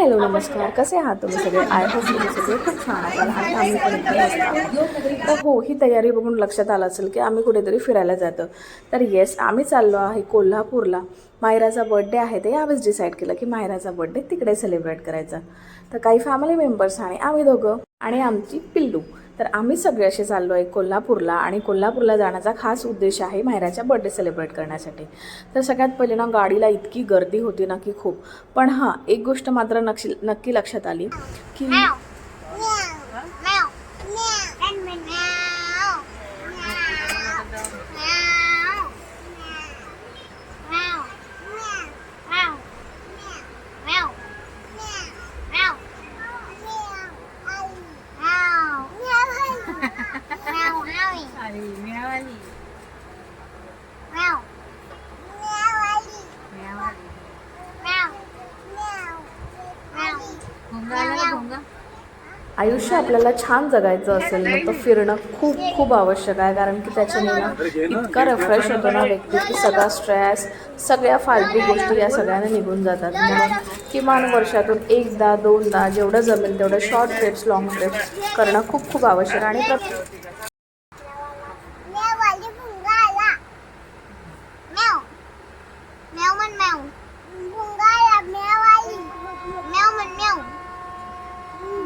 Hello नमस्कार. कसे आहात तुम्ही सगळे? आय होप तुम्ही सगळे खूप छान आणि आम्ही पण एकदम आहोत. तर हो ही तयारी बघून लक्षात आलं असेल की आम्ही कुठेतरी फिरायला जातो. तर येस आम्ही चाललो आहे कोल्हापूरला. मायराचा बर्थडे आहे ते यावेळेस डिसाईड केलं की मायराचा बर्थडे तिकडे सेलिब्रेट करायचा. तर काही फॅमिली मेंबर्स आणि आम्ही दोघं आणि आमची पिल्लू. तर आम्ही सगळे असे चाललो आहे कोल्हापूरला आणि कोल्हापूरला जाण्याचा खास उद्देश आहे मायराच्या बर्थडे सेलिब्रेट करण्यासाठी. तर सगळ्यात पहिले ना गाडीला इतकी गर्दी होती ना की खूप. पण हां एक गोष्ट मात्र नक्षी नक्की लक्षात आली की आयुष्य आपल्याला छान जगायचं असेल ना तर फिरणं खूप खूप आवश्यक आहे कारण की त्याच्याने ना इतका रिफ्रेश होतो ना व्यक्ती की सगळा स्ट्रेस सगळ्या फालतू गोष्टी या सगळ्याने निघून जातात. म्हणून किमान वर्षातून एकदा दोनदा जेवढं जमेल तेवढं शॉर्ट ट्रिप्स लॉंग ट्रिप्स करणं खूप खूप आवश्यक आहे. आणि प्रत्येक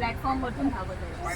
प्लॅटफॉर्मवरतून धावत आहे.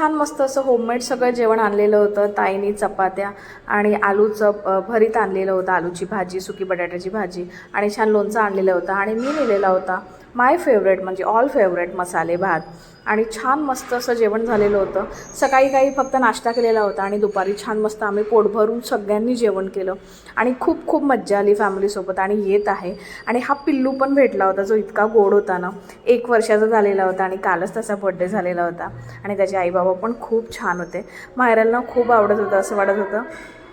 छान मस्त असं होममेड सगळं जेवण आणलेलं होतं ताईनी चपात्या. आणि आलूचं भरीत आणलेलं होतं आलूची भाजी सुकी बटाट्याची भाजी आणि छान लोणचं आणलेलं होतं आणि मी नेलेला होता माय फेवरेट म्हणजे ऑल फेवरेट मसाले भात. आणि छान मस्त असं जेवण झालेलं होतं. सकाळी काही फक्त नाश्ता केलेला होता आणि दुपारी छान मस्त आम्ही पोट भरून सगळ्यांनी जेवण केलं. आणि खूप खूप मज्जा आली फॅमिलीसोबत आणि येत आहे. आणि हा पिल्लू पण भेटला होता जो इतका गोड होता ना. एक वर्षाचा झालेला होता आणि कालच त्याचा बड्डे झालेला होता. आणि त्याचे आईबाबा पण खूप छान होते. माहेरांना खूप आवडत होतं असं वाटत होतं.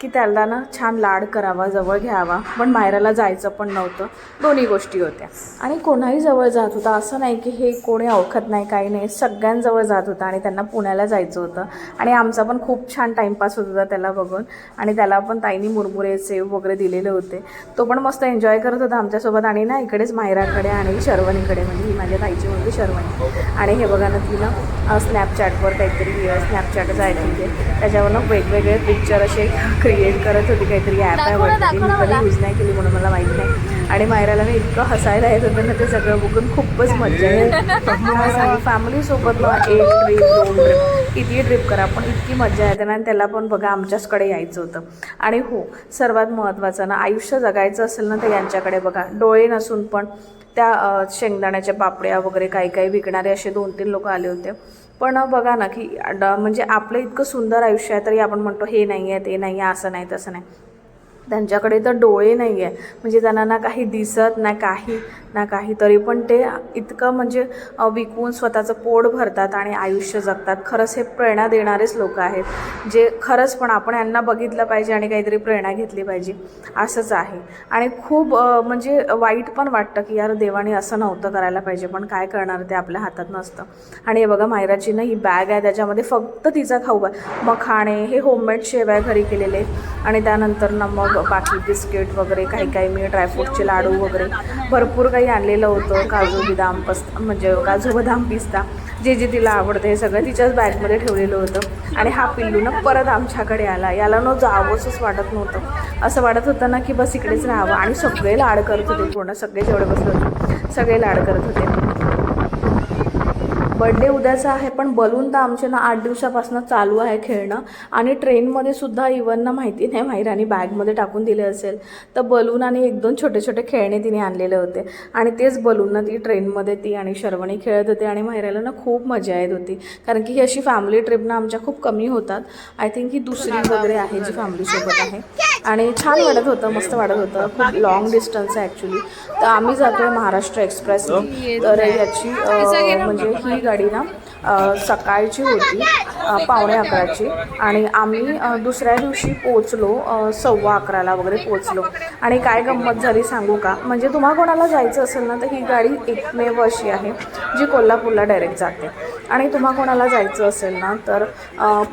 की त्याला ना छान लाड करावा जवळ घ्यावा. पण मायराला जायचं पण नव्हतं. दोन्ही गोष्टी होत्या. आणि कोणाही जवळ जात होता. असं नाही की हे कोणी ओळखत नाही काही नाही. सगळ्यांजवळ जात होता आणि त्यांना पुण्याला जायचं होतं. आणि आमचा पण खूप छान टाईमपास होत होता त्याला बघून. आणि त्याला पण ताईनी मुरमुरे सेव वगैरे दिलेले होते. तो पण मस्त एन्जॉय करत होता आमच्यासोबत. आणि ना इकडेच मायराकडे आणि शर्वणीकडे. म्हणजे ही माझ्या ताईची मुलगी शर्वणी. आणि हे बघा ना तिनं स्नॅपचॅटवर काहीतरी स्नॅपचॅटच आहे तिथे त्याच्यावरनं वेगवेगळे पिक्चर असे क्रिएट करत होती काहीतरी ॲप आहे वाटतं मी कधी यूज नाही केली म्हणून मला माहीत नाही. आणि मायराला ना इतकं हसायला येत होतं ना ते सगळं बघून खूपच मजा येते फॅमिलीसोबत ना एक ट्रिप दोन ट्रिप किती ट्रिप करा पण इतकी मजा येते ना आणि त्याला पण बघा आमच्याचकडे यायचं होतं. आणि हो सर्वात महत्त्वाचं ना आयुष्य जगायचं असेल ना तर यांच्याकडे बघा डोळे नसून पण त्या शेंगदाण्याच्या पापड्या वगैरे काही काही विकणारे असे दोन तीन लोक आले होते. पण बघा ना की ड- म्हणजे आपलं इतकं सुंदर आयुष्य आहे तरी आपण म्हणतो हे नाही आहे ते नाही आहे असं नाही तसं नाही. त्यांच्याकडे तर डोळे नाही आहे म्हणजे त्यांना ना काही दिसत ना काही ना काही तरी पण ते इतकं म्हणजे विकून स्वतःचं पोट भरतात आणि आयुष्य जगतात. खरंच हे प्रेरणा देणारेच लोक आहेत. जे खरंच पण आपण यांना बघितलं पाहिजे आणि काहीतरी प्रेरणा घेतली पाहिजे. असंच आहे. आणि खूप म्हणजे वाईट पण वाटतं की यार देवाने असं नव्हतं करायला पाहिजे. पण काय करणार ते आपल्या हातात नसतं. आणि हे बघा मायराची ना ही बॅग आहे. त्याच्यामध्ये फक्त तिचा खाऊ आहे मखाणे हे होममेड शेव घरी केलेले. आणि त्यानंतर ना मग बाकी बिस्किट वगैरे काही काही मी ड्रायफ्रूटचे लाडू वगैरे भरपूर काही आणलेलं होतं. काजू बदाम पस्त म्हणजे काजू बदाम पिस्ता जे जे तिला आवडतं हे सगळं तिच्याच बॅगमध्ये ठेवलेलं होतं. आणि हा पिल्लू ना परत आमच्याकडे आला. याला न जावंसंच वाटत नव्हतं. असं वाटत होतं ना की बस इकडेच राहावं. आणि सगळे लाड करत होते पूर्ण. सगळे जेवढे बसले होते सगळे लाड करत होते. बड्डे उद्याचा आहे पण बलून तर आमचे ना आठ दिवसापासून चालू आहे खेळणं. आणि ट्रेनमध्ये सुद्धा इवन ना माहिती नाही माहिराने बॅगमध्ये टाकून दिले असेल. तर बलून आणि एक दोन छोटे छोटे खेळणे तिने आणलेले होते. आणि तेच बलून ना ती ट्रेनमध्ये ती आणि शर्वणी खेळत होते आणि माहिराला ना खूप मजा येत होती. कारण की ही अशी फॅमिली ट्रिप ना आमच्या खूप कमी होतात. आय थिंक ही दुसरी वगैरे आहे जी फॅमिलीसोबत आहे. आणि छान वाटत होतं मस्त वाटत होतं. खूप लॉंग डिस्टन्स आहे ॲक्च्युली तर आम्ही जातो आहे महाराष्ट्र एक्सप्रेस तर याची म्हणजे ही गाडी ना सकाळची होती पावणे अकराची. आणि आम्ही दुसऱ्या दिवशी पोचलो सव्वा अकराला वगैरे पोचलो आणि काय गंमत झाली सांगू का? म्हणजे तुम्हाला कोणाला जायचं असेल ना तर ही गाडी एकमेव अशी आहे जी कोल्हापूरला डायरेक्ट जाते. आणि तुम्हा कोणाला जायचं असेल ना तर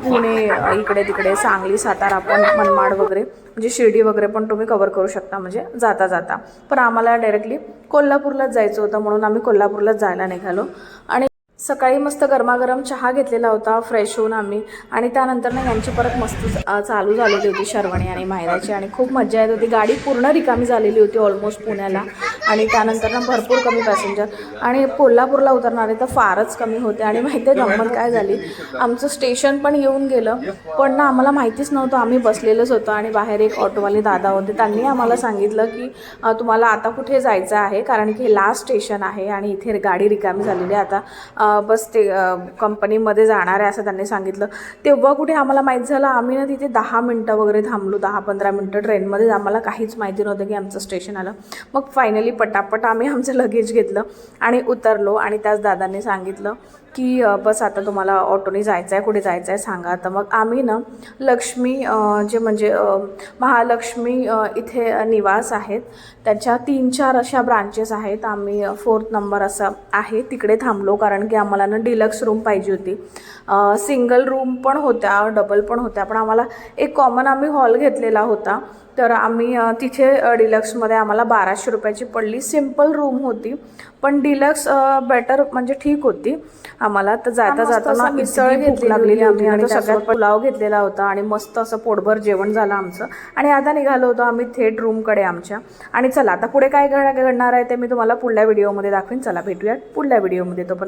पुणे इकडे तिकडे सांगली सातारा पण मनमाड वगैरे म्हणजे शिर्डी वगैरे पण तुम्ही कवर करू शकता म्हणजे जाता जाता. पण आम्हाला डायरेक्टली कोल्हापूरलाच जायचं होतं म्हणून आम्ही कोल्हापूरलाच जायला निघालो. आणि सकाळी मस्त गरमागरम चहा घेतलेला होता फ्रेश होऊन आम्ही. आणि त्यानंतर ना यांची परत मस्त चालू झालेली होती शर्वणी आणि मायराची आणि खूप मजा येत होती. गाडी पूर्ण रिकामी झालेली होती ऑलमोस्ट पुण्याला. आणि त्यानंतर ना भरपूर कमी पॅसेंजर आणि कोल्हापूरला उतरणारे तर फारच कमी होते. आणि माहिती आहे गंमत काय झाली? आमचं स्टेशन पण येऊन गेलं. पण ना आम्हाला माहितीच नव्हतं. आम्ही बसलेलंच होतो. आणि बाहेर एक ऑटोवाले दादा होते. त्यांनी आम्हाला सांगितलं की तुम्हाला आता कुठे जायचं आहे? कारण की हे लास्ट स्टेशन आहे आणि इथे गाडी रिकामी झालेली आहे. आता बस ते कंपनीमध्ये जाणार आहे असं त्यांनी सांगितलं. तेव्हा कुठे आम्हाला माहीत झालं आम्ही ना तिथे दहा मिनटं वगैरे थांबलो दहा पंधरा मिनटं ट्रेनमध्ये. आम्हाला काहीच माहिती नव्हतं की आमचं स्टेशन आलं. मग फायनली पटापट आम्ही आमचं लगेज घेतलं आणि उतरलो आणि त्याच दादांनी सांगितलं की बस आता तुम्हाला ऑटोने जायचं आहे कुठे जायचं आहे सांगा. तर मग आम्ही ना लक्ष्मी जे म्हणजे महालक्ष्मी इथे निवास आहेत. त्याच्या तीन चार अशा ब्रांचेस आहेत. आम्ही फोर्थ नंबर असं आहे. तिकडे थांबलो कारण की आम्हाला ना डिलक्स रूम पाहिजे होती. सिंगल रूम पण होत्या डबल पण होत्या. पण आम्हाला एक कॉमन आम्ही हॉल घेतलेला होता. तर आम्ही तिथे डिलक्समध्ये आम्हाला बाराशे रुपयाची पडली. सिंपल रूम होती पण डिलक्स बेटर म्हणजे ठीक होती. आम्हाला तर जाता जाताना मिसळ घेतली लागलेली आम्ही आणि सगळ्यात पुलाव घेतलेला होता आणि मस्त असं पोटभर जेवण झालं आमचं. आणि आता निघालो होतो आम्ही थेट रूमकडे आमच्या. आणि चला आता पुढे काय घड- घडणार आहे ते मी तुम्हाला पुढल्या व्हिडिओमध्ये दाखवेन. चला भेटूयात पुढल्या व्हिडिओमध्ये तो पण